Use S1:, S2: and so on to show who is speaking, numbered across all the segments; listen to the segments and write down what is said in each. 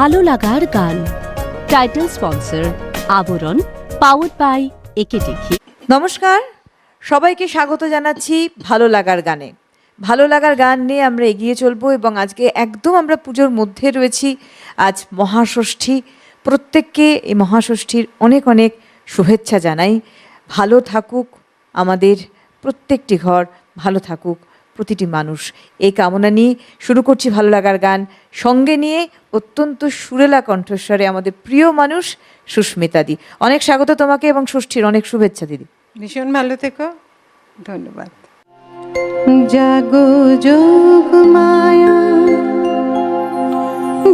S1: ভালো লাগার গান। Title sponsor Abaran powered by একে দেখি।
S2: নমস্কার, সবাইকে স্বাগত জানাচ্ছি ভালো লাগার গানে। ভালো লাগার গান নিয়ে আমরা এগিয়ে চলবো এবং আজকে একদম আমরা পুজোর মধ্যে রয়েছি। আজ মহাষষ্ঠী, প্রত্যেককে এই মহাষষ্ঠীর অনেক অনেক শুভেচ্ছা জানাই। ভালো থাকুক আমাদের প্রত্যেকটি ঘর, ভালো থাকুক। প্রতিটি মানুষ। এই কামনা নিয়ে শুরু করছি ভালো লাগার গান। সঙ্গে নিয়ে অত্যন্ত সুরেলা কণ্ঠস্বরে আমাদের প্রিয় মানুষ সুস্মিতা দি। অনেক স্বাগত তোমাকে এবং ষষ্ঠীর অনেক শুভেচ্ছা দিদি।
S3: ভীষণ ভালো থেকো। ধন্যবাদ। জাগো যোগ মায়া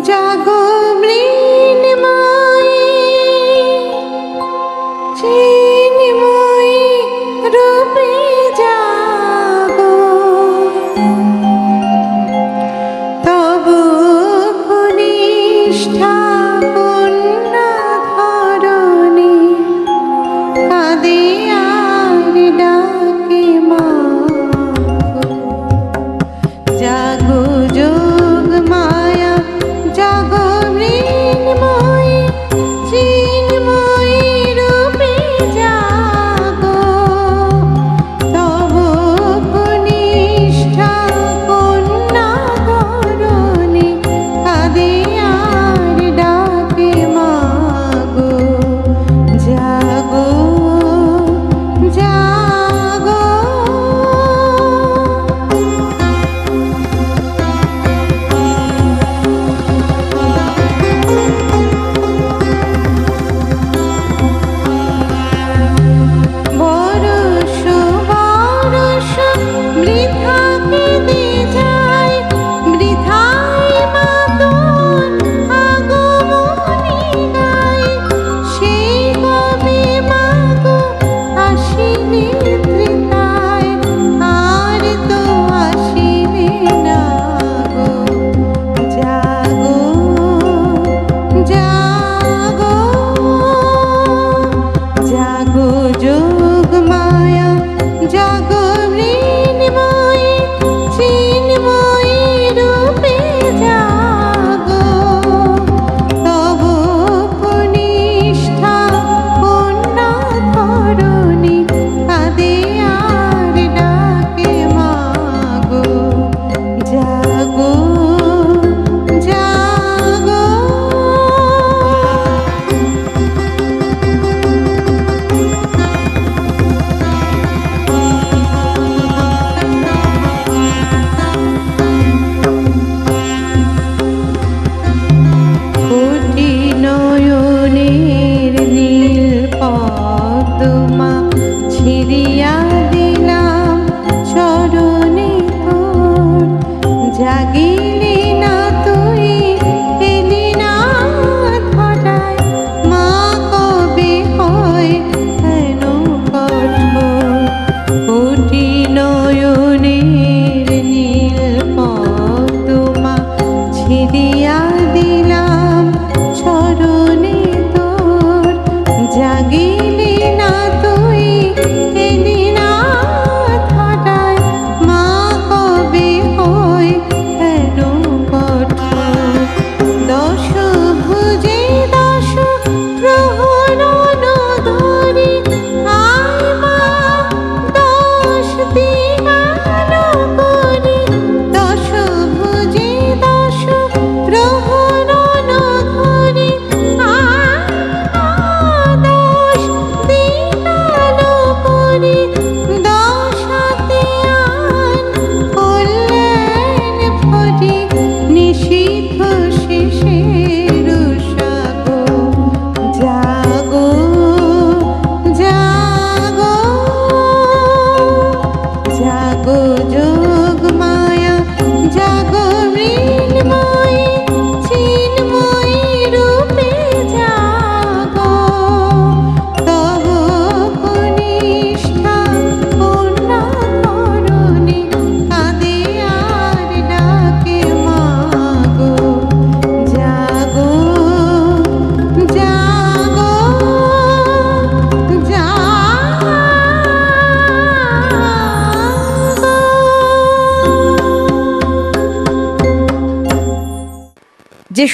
S3: জাগো মৃন্ময়ী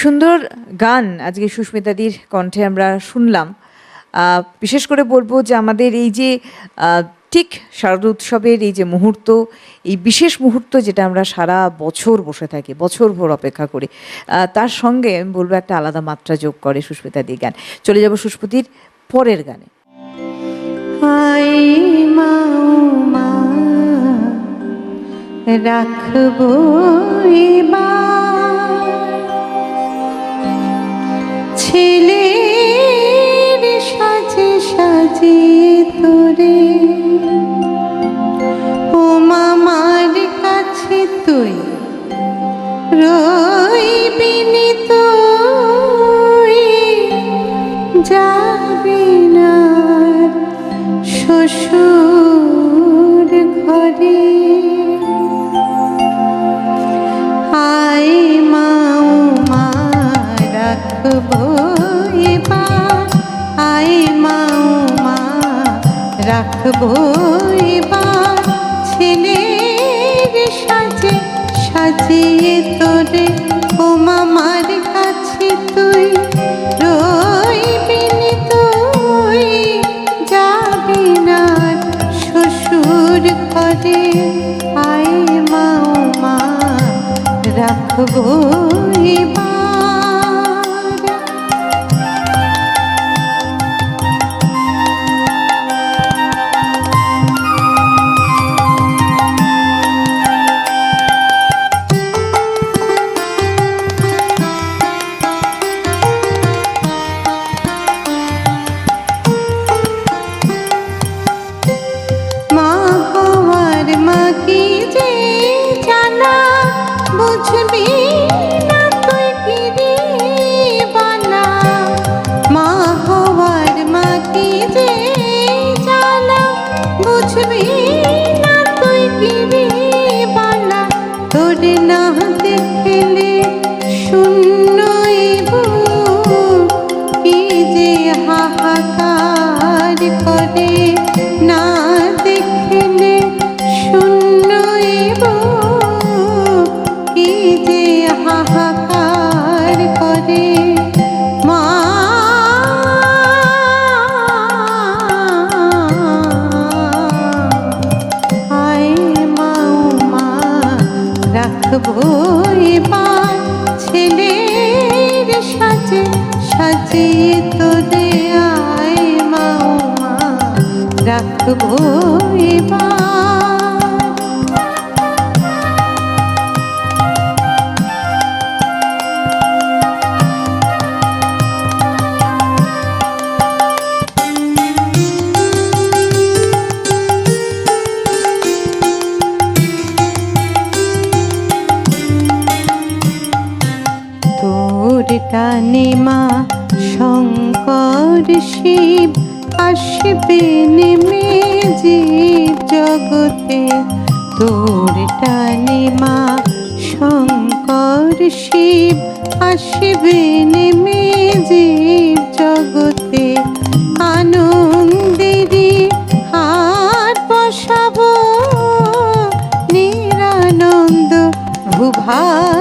S2: সুন্দর গান, আজকে সুস্মিতাদির কণ্ঠে আমরা শুনলাম। বিশেষ করে বলব যে আমাদের এই যে ঠিক শারদ উৎসবের এই যে মুহূর্ত, এই বিশেষ মুহূর্ত যেটা আমরা সারা বছর বসে থাকি, বছর ভোর অপেক্ষা করি তার সঙ্গে আমি বলব একটা আলাদা মাত্রা যোগ করে সুস্মিতা সুস্মিতাদির গান। চলে যাব সুস্মিতির পরের গানে।
S3: রাখব এবার ছেলের সাজে সাজিয়ে তোরে। ও মামার কাছে তুই রইবিনি তুই যাবি না শ্বশুর ঘরে। রাখব এবার আয় মাও মা রাখব এবার ছেলের সাজে, সাজিয়ে তোরে, ও মামার কাছে তুই না শ্বশুর মাও মা এবার। রাখব এবার ছেলের সাজে সাজিয়ে তোরে আয় মা। রাখব এবার জগতে তোর টানে মা শঙ্কর শিব আসবে নেমে জীব জগতে। আনন্দেরই হাত বসাব, নিরানন্দ ভূভারতে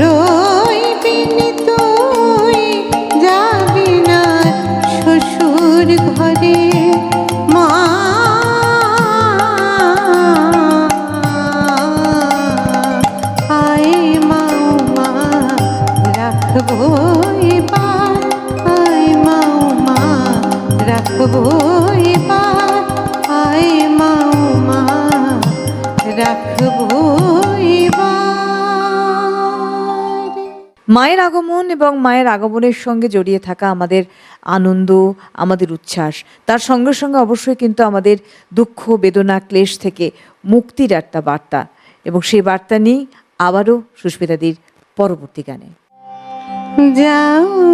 S3: তুই
S2: আগমনের সঙ্গে জড়িয়ে থাকা আমাদের আনন্দ, আমাদের উচ্ছ্বাস। তার সঙ্গে সঙ্গে অবশ্যই কিন্তু আমাদের দুঃখ, বেদনা, ক্লেশ থেকে মুক্তির একটা বার্তা। এবং সেই বার্তা নিয়েই আবারও সুস্মিতাদির পরবর্তী গানে।
S3: যাও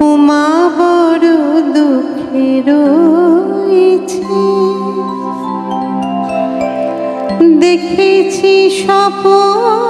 S3: উমা বড় দেখেছি স্বপন।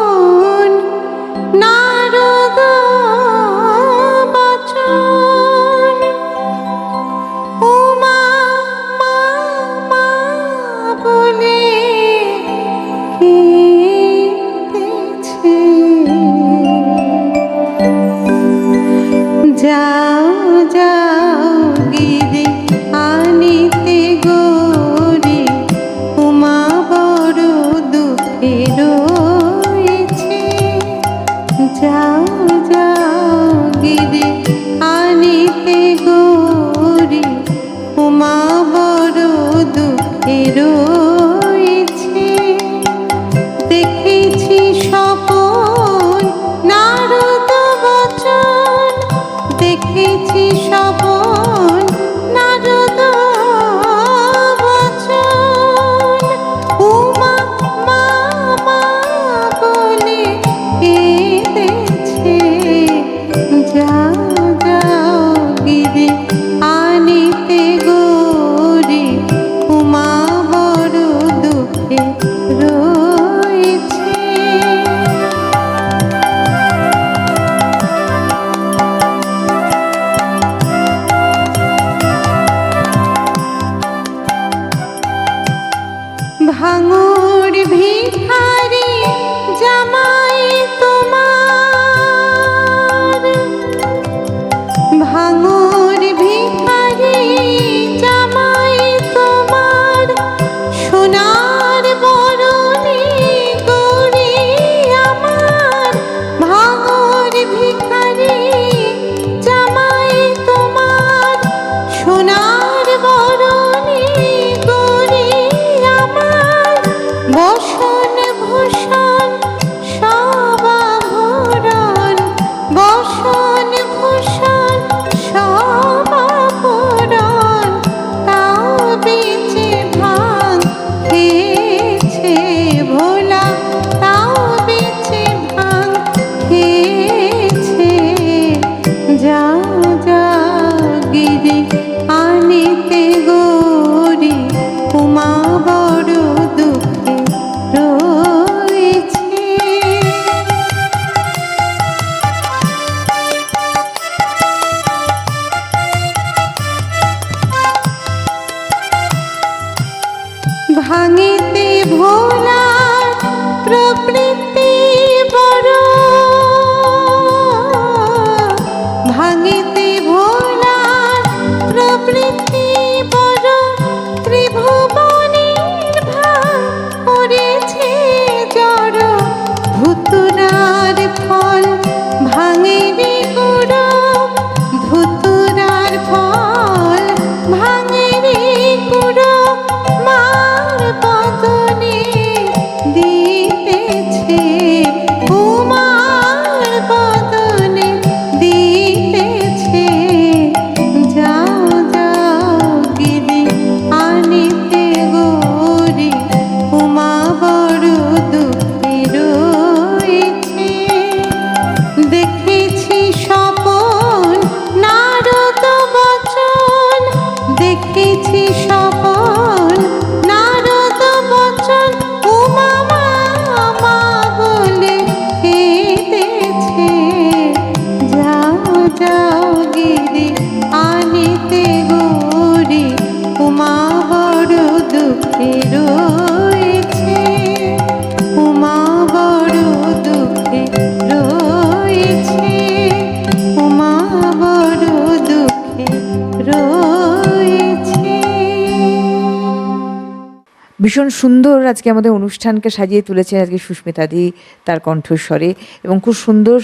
S2: ভীষণ সুন্দর আজকে আমাদের অনুষ্ঠানকে সাজিয়ে তুলেছেন আজকে সুস্মিতাদি তার কণ্ঠস্বরে এবং খুব সুন্দর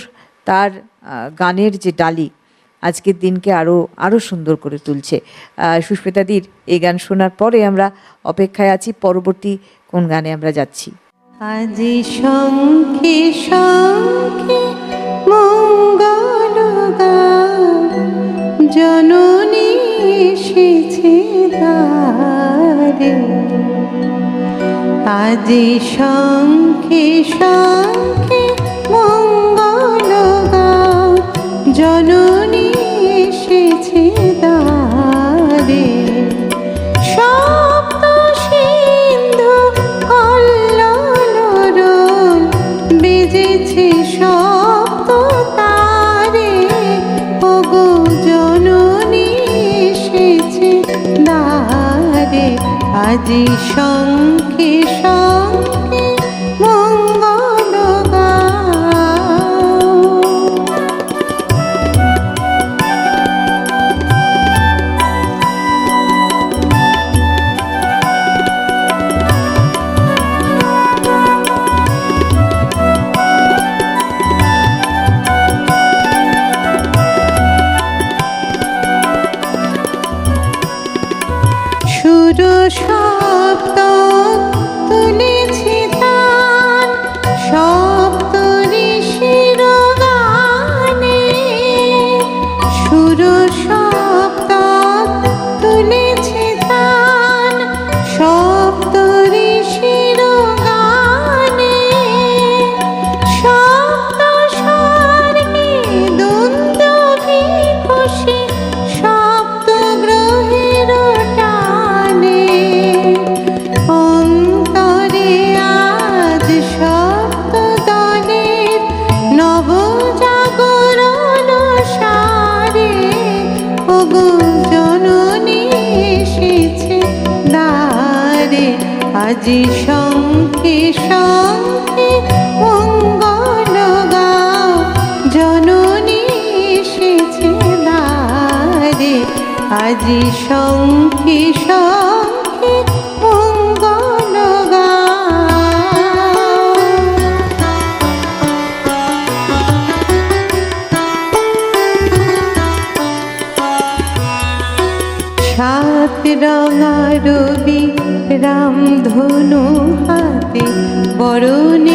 S2: তার গানের যে ডালি আজকের দিনকে আরও আরও সুন্দর করে তুলছে। সুস্মিতাদির এই গান শোনার পরে আমরা অপেক্ষায় আছি, পরবর্তী কোন গানে আমরা যাচ্ছি?
S3: আজি শঙ্খে শঙ্খে মঙ্গল জননী এসেছে দ্বারে আজি শঙ্খে শঙ্খে মঙ্গল গাও। জননী এসেছে দারে সপ্ত সিন্ধু কল্লোল বেজেছে সপ্ত আজি শঙ্খে আজি গাও সাত রঙা রবি রাম ধনু হাতে বরণেরই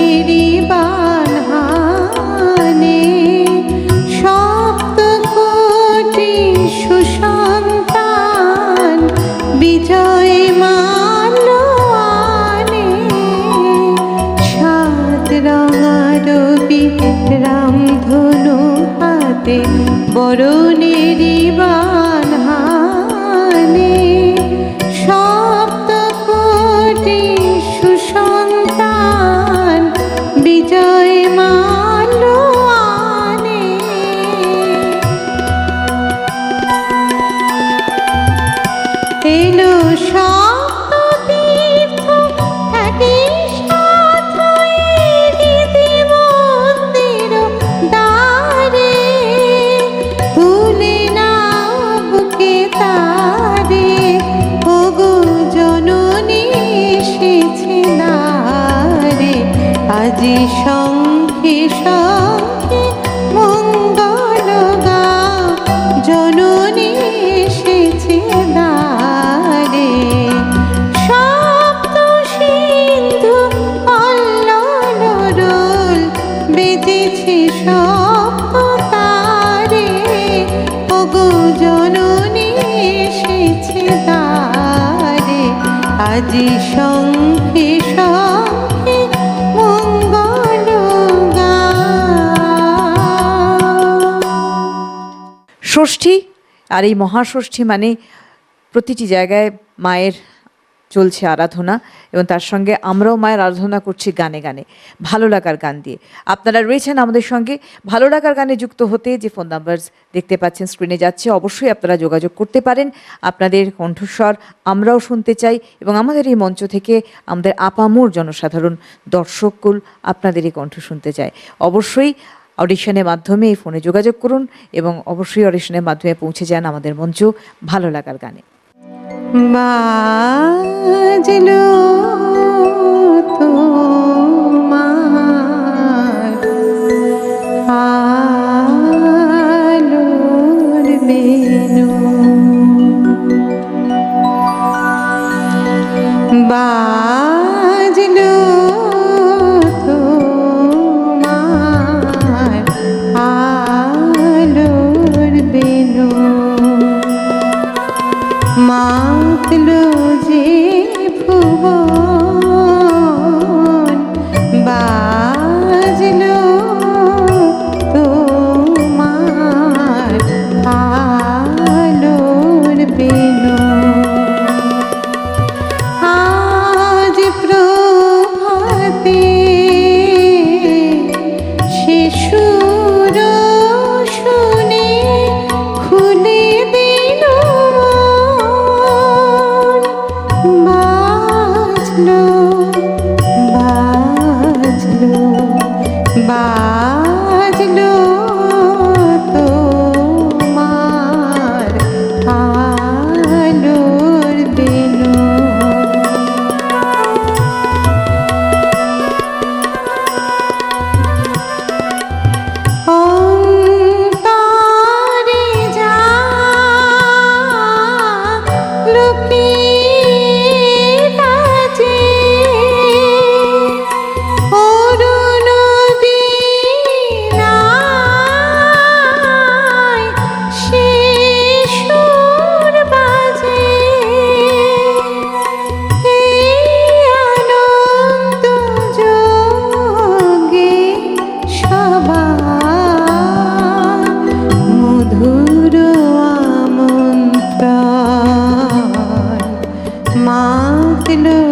S3: বরণেরই
S2: আর এই মহাষষ্ঠী মানে প্রতিটি জায়গায় মায়ের চলছে আরাধনা এবং তার সঙ্গে আমরাও মায়ের আরাধনা করছি গানে গানে, ভালো লাগার গান দিয়ে। আপনারা রয়েছেন আমাদের সঙ্গে, ভালো লাগার গানে যুক্ত হতে যে ফোন নাম্বার দেখতে পাচ্ছেন, স্ক্রিনে যাচ্ছে, অবশ্যই আপনারা যোগাযোগ করতে পারেন। আপনাদের কণ্ঠস্বর আমরাও শুনতে চাই এবং আমাদের এই মঞ্চ থেকে আমাদের আপামোর জনসাধারণ দর্শককুল আপনাদের এই কণ্ঠ শুনতে চায়। অবশ্যই অডিশনের মাধ্যমে এই ফোনে যোগাযোগ করুন এবং অবশ্যই অডিশনের মাধ্যমে পৌঁছে যান আমাদের মঞ্চ ভালো লাগার গানে।
S3: বাজলো বাজলো মাতলো যে ভুবন। মাতল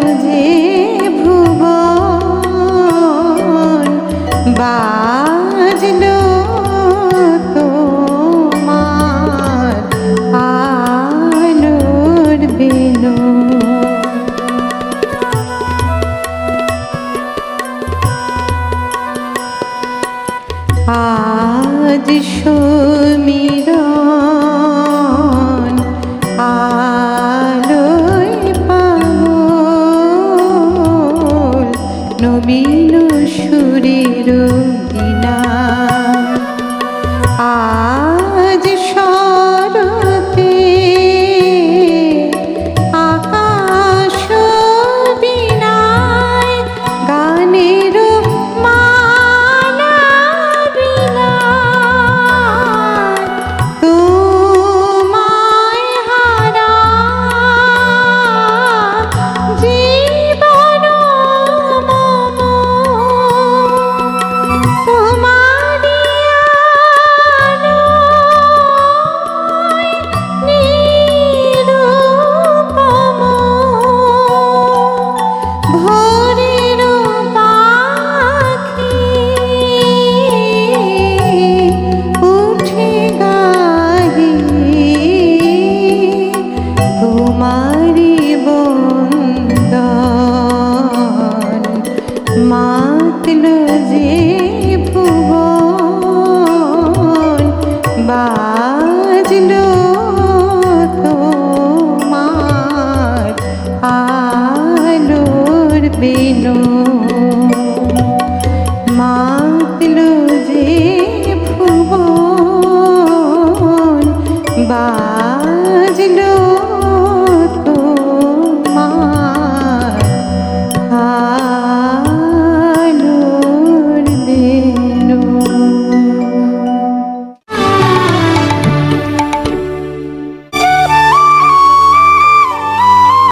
S3: তোমারি বন্দন